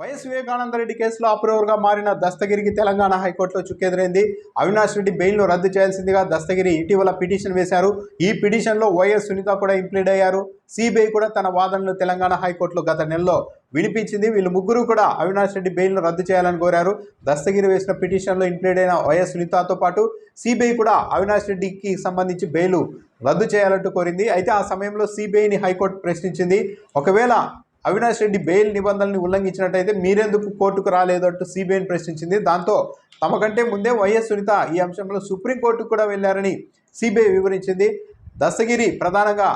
YS Vivekananda Reddy కేసులో అప్రూవర్గా మారిన దస్తగిరికి తెలంగాణ హైకోర్టులో చుక్కెదురైంది. అవినాష్ రెడ్డి బెయిల్ను రద్దు చేయాల్సిందిగా దస్తగిరి ఇటీవల పిటిషన్ వేశారు. ఈ పిటిషన్లో వైఎస్ సునీత కూడా ఇంప్లీడ్ అయ్యారు. సిబిఐ కూడా తన వాదనలు తెలంగాణ హైకోర్టులో గత నెలలో వినిపించింది. వీళ్ళు ముగ్గురు కూడా అవినాష్ రెడ్డి బెయిల్ను రద్దు చేయాలని కోరారు. దస్తగిరి వేసిన పిటిషన్లో ఇంప్లీడ్ అయిన వైఎస్ సునీతతో పాటు సిబిఐ కూడా అవినాష్ రెడ్డికి సంబంధించి బెయిల్ రద్దు చేయాలంటూ కోరింది. అయితే ఆ సమయంలో సిబిఐని హైకోర్టు ప్రశ్నించింది. ఒకవేళ అవినాష్ రెడ్డి బెయిల్ నిబంధనల్ని ఉల్లంఘించినట్టయితే మీరెందుకు కోర్టుకు రాలేదు అంటూ సిబిఐని ప్రశ్నించింది. దాంతో తమ కంటే ముందే వైఎస్ సునీత ఈ అంశంలో సుప్రీంకోర్టుకు కూడా వెళ్ళారని సిబిఐ వివరించింది. దస్తగిరి ప్రధానంగా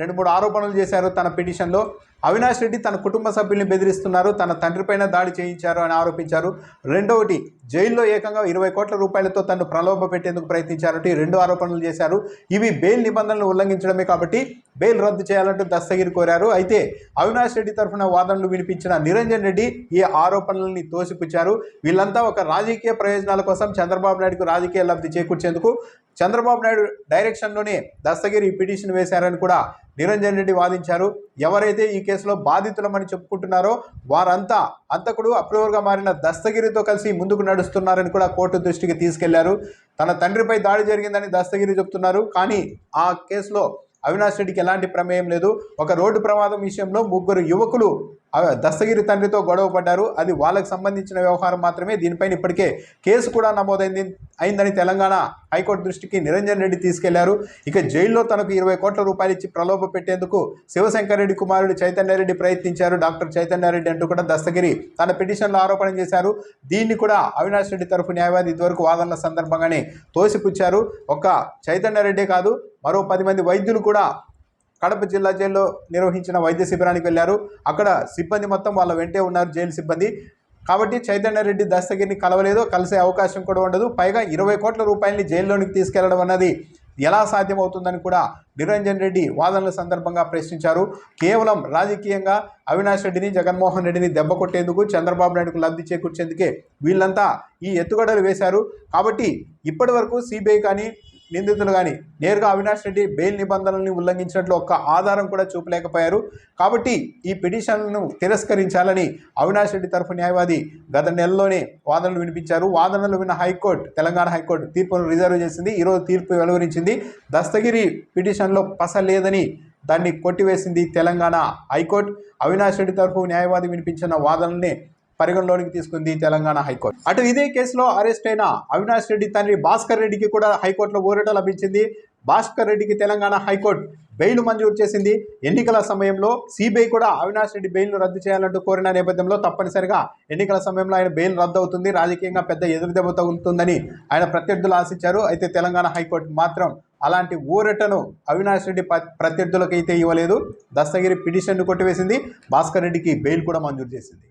రెండు మూడు ఆరోపణలు చేశారు తన పిటిషన్లో. అవినాష్ రెడ్డి తన కుటుంబ సభ్యుల్ని బెదిరిస్తున్నారు. తన తండ్రిపైన దాడి చేయించారు అని ఆరోపించారు. రెండవటి జైల్లో ఏకంగా ఇరవై కోట్ల రూపాయలతో తను ప్రలోభ పెట్టేందుకు ప్రయత్నించారంటూ రెండు ఆరోపణలు చేశారు. ఇవి బెయిల్ నిబంధనలు ఉల్లంఘించడమే కాబట్టి బెయిల్ రద్దు చేయాలంటూ దస్తగిరి కోరారు. అయితే అవినాష్ రెడ్డి తరఫున వాదనలు వినిపించిన నిరంజన్ రెడ్డి ఈ ఆరోపణలని తోసిపుచ్చారు. వీళ్ళంతా ఒక రాజకీయ ప్రయోజనాల కోసం చంద్రబాబు నాయుడుకు రాజకీయ లబ్ధి చేకూర్చేందుకు చంద్రబాబు నాయుడు డైరెక్షన్లోనే దస్తగిరి పిటిషన్ వేశారని కూడా నిరంజన్ రెడ్డి వాదించారు. ఎవరైతే ఈ కేసులో బాధితులమని చెప్పుకుంటున్నారో వారంతా అంతకుడు అప్రూవర్గా మారిన దస్తగిరితో కలిసి ముందుకు నడుస్తున్నారని కూడా కోర్టు దృష్టికి తీసుకెళ్ళారు. తన తండ్రిపై దాడి జరిగిందని దస్తగిరి చెప్తున్నారు. కానీ ఆ కేసులో అవినాష్ రెడ్డికి ఎలాంటి ప్రమేయం లేదు. ఒక రోడ్డు ప్రమాదం విషయంలో ముగ్గురు యువకులు దస్తగిరి తండ్రితో గొడవ పడ్డారు. అది వాళ్ళకి సంబంధించిన వ్యవహారం మాత్రమే. దీనిపైన ఇప్పటికే కేసు కూడా నమోదైంది అయిందని తెలంగాణ హైకోర్టు దృష్టికి నిరంజన్ రెడ్డి తీసుకెళ్ళారు. ఇక జైల్లో తనకు ఇరవై కోట్ల రూపాయలు ఇచ్చి ప్రలోభ పెట్టేందుకు శివశంకర్ రెడ్డి కుమారుడు చైతన్యారెడ్డి ప్రయత్నించారు. డాక్టర్ చైతన్యారెడ్డి అంటూ కూడా దస్తగిరి తన పిటిషన్లో ఆరోపణ చేశారు. దీన్ని కూడా అవినాష్ రెడ్డి తరఫు న్యాయవాది ఇదివరకు వాదనల సందర్భంగానే తోసిపుచ్చారు. ఒక చైతన్యారెడ్డి కాదు మరో పది మంది వైద్యులు కూడా కడప జిల్లా జైల్లో నిర్వహించిన వైద్య శిబిరానికి వెళ్ళారు. అక్కడ సిబ్బంది మొత్తం వాళ్ళ వెంటే ఉన్నారు జైలు సిబ్బంది. కాబట్టి చైతన్య రెడ్డి దస్తగిరిని కలవలేదు కలిసే అవకాశం కూడా ఉండదు. పైగా ఇరవై కోట్ల రూపాయలని జైల్లోనికి తీసుకెళ్ళడం అన్నది ఎలా సాధ్యమవుతుందని కూడా నిరంజన్ రెడ్డి వాదనల సందర్భంగా ప్రశ్నించారు. కేవలం రాజకీయంగా అవినాష్ రెడ్డిని జగన్మోహన్ రెడ్డిని దెబ్బ కొట్టేందుకు చంద్రబాబు నాయుడుకు లబ్ధి చేకూర్చేందుకే వీళ్ళంతా ఈ ఎత్తుగడలు వేశారు. కాబట్టి ఇప్పటి వరకు సిబిఐ కానీ నిందితులు కానీ నేరుగా అవినాష్ రెడ్డి బెయిల్ నిబంధనల్ని ఉల్లంఘించినట్లు ఒక్క ఆధారం కూడా చూపలేకపోయారు. కాబట్టి ఈ పిటిషన్లను తిరస్కరించాలని అవినాష్ రెడ్డి తరఫు న్యాయవాది గత నెలలోనే వాదనలు వినిపించారు. వాదనలు విన్న high court Telangana high court తీర్పును రిజర్వ్ చేసింది. ఈరోజు తీర్పు వెలువరించింది. దస్తగిరి పిటిషన్లో పస లేదని దాన్ని కొట్టివేసింది తెలంగాణ హైకోర్టు. అవినాష్ రెడ్డి తరఫు న్యాయవాది వినిపించిన వాదనల్ని పరిగణలోనికి తీసుకుంది తెలంగాణ హైకోర్టు. అటు ఇదే కేసులో అరెస్ట్ అయిన అవినాష్ రెడ్డి తండ్రి భాస్కర్ రెడ్డికి కూడా హైకోర్టులో ఊరట లభించింది. భాస్కర్ రెడ్డికి తెలంగాణ హైకోర్టు బెయిల్ మంజూరు చేసింది. ఎన్నికల సమయంలో సిబిఐ కూడా అవినాష్ రెడ్డి బెయిల్ను రద్దు చేయాలంటూ కోరిన నేపథ్యంలో తప్పనిసరిగా ఎన్నికల సమయంలో ఆయన బెయిల్ రద్దు అవుతుంది రాజకీయంగా పెద్ద ఎదురుదెబ్బ తగులుతుందని ఆయన ప్రత్యర్థులు ఆశించారు. అయితే తెలంగాణ హైకోర్టు మాత్రం అలాంటి ఊరటను అవినాష్ రెడ్డి ప- ప్రత్యర్థులకు అయితే ఇవ్వలేదు. దస్తగిరి పిటిషన్ను కొట్టివేసింది. భాస్కర్ రెడ్డికి బెయిల్ కూడా మంజూరు చేసింది.